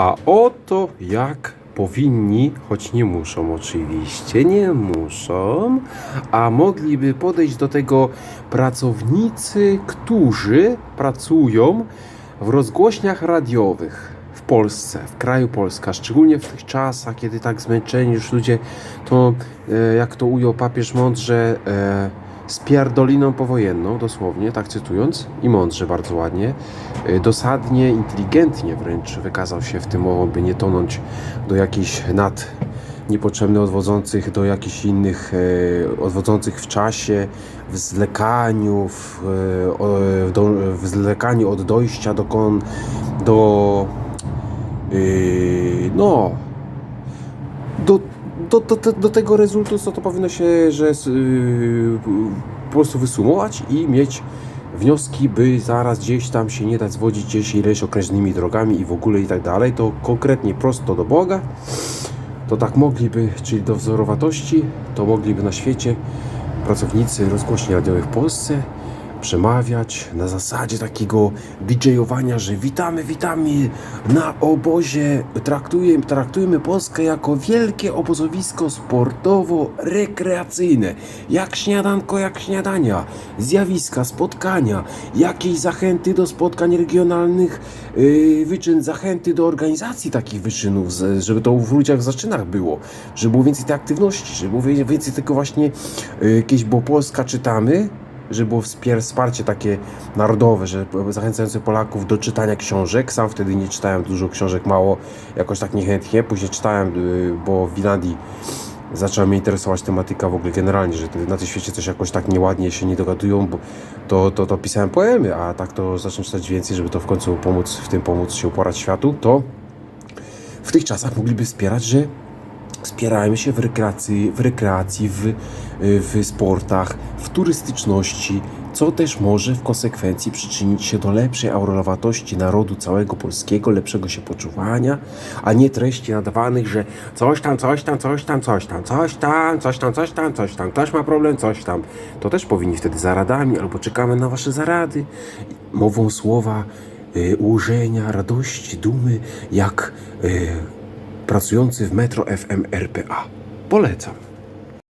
A oto jak powinni, choć nie muszą oczywiście, nie muszą, a mogliby podejść do tego pracownicy, którzy pracują w rozgłośniach radiowych w Polsce, w kraju Polska, szczególnie w tych czasach, kiedy tak zmęczeni już ludzie, to e, jak to ujął papież mądrze, e, z pierdoliną powojenną, dosłownie, tak cytując, i mądrze, bardzo ładnie, e, dosadnie, inteligentnie wręcz wykazał się w tym mową, by nie tonąć do jakichś nad niepotrzebnych odwodzących do jakichś innych e, odwodzących w czasie, w zlekaniu, w, o, w, zlekaniu od dojścia do kon, do no do, do, do, do, do tego rezultatu co to powinno się, że yy, po prostu wysumować i mieć wnioski, by zaraz gdzieś tam się nie dać zwodzić gdzieś ileś określonymi drogami i w ogóle i tak dalej, to konkretnie prosto do Boga, to tak mogliby, czyli do wzorowatości, to mogliby na świecie pracownicy rozgłośni radiowych w Polsce przemawiać na zasadzie takiego DJ-owania, że witamy, witamy na obozie, traktujemy, traktujemy Polskę jako wielkie obozowisko sportowo-rekreacyjne. Jak śniadanko, jak śniadania, zjawiska, spotkania, jakieś zachęty do spotkań regionalnych, yy, wyczyn, zachęty do organizacji takich wyczynów, żeby to w ludziach w zaczynach było, żeby było więcej tej aktywności, żeby było więcej tego właśnie yy, jakieś, bo Polska czytamy, żeby było wsparcie takie narodowe, że zachęcające Polaków do czytania książek. Sam wtedy nie czytałem dużo książek, mało, jakoś tak niechętnie. Później czytałem, y, bo w Finlandii zaczęła mnie interesować tematyka w ogóle generalnie, że na tym świecie coś jakoś tak nieładnie się nie dogadują, bo to, to, to pisałem poemy, a tak to zacznę czytać więcej, żeby to w końcu pomóc, w tym pomóc się uporać światu, to w tych czasach mogliby wspierać, że Spierajmy się w rekreacji, w, rekreacji w, w sportach, w turystyczności, co też może w konsekwencji przyczynić się do lepszej aurolowatości narodu całego polskiego, lepszego się poczuwania, a nie treści nadawanych, że coś tam, coś tam, coś tam, coś tam, coś tam, coś tam, coś tam, coś tam, ktoś ma problem, coś tam. To też powinni wtedy zaradami, albo czekamy na wasze zarady. Mową słowa y, radości, dumy, jak y, pracujący w Metro FM RPA. Polecam.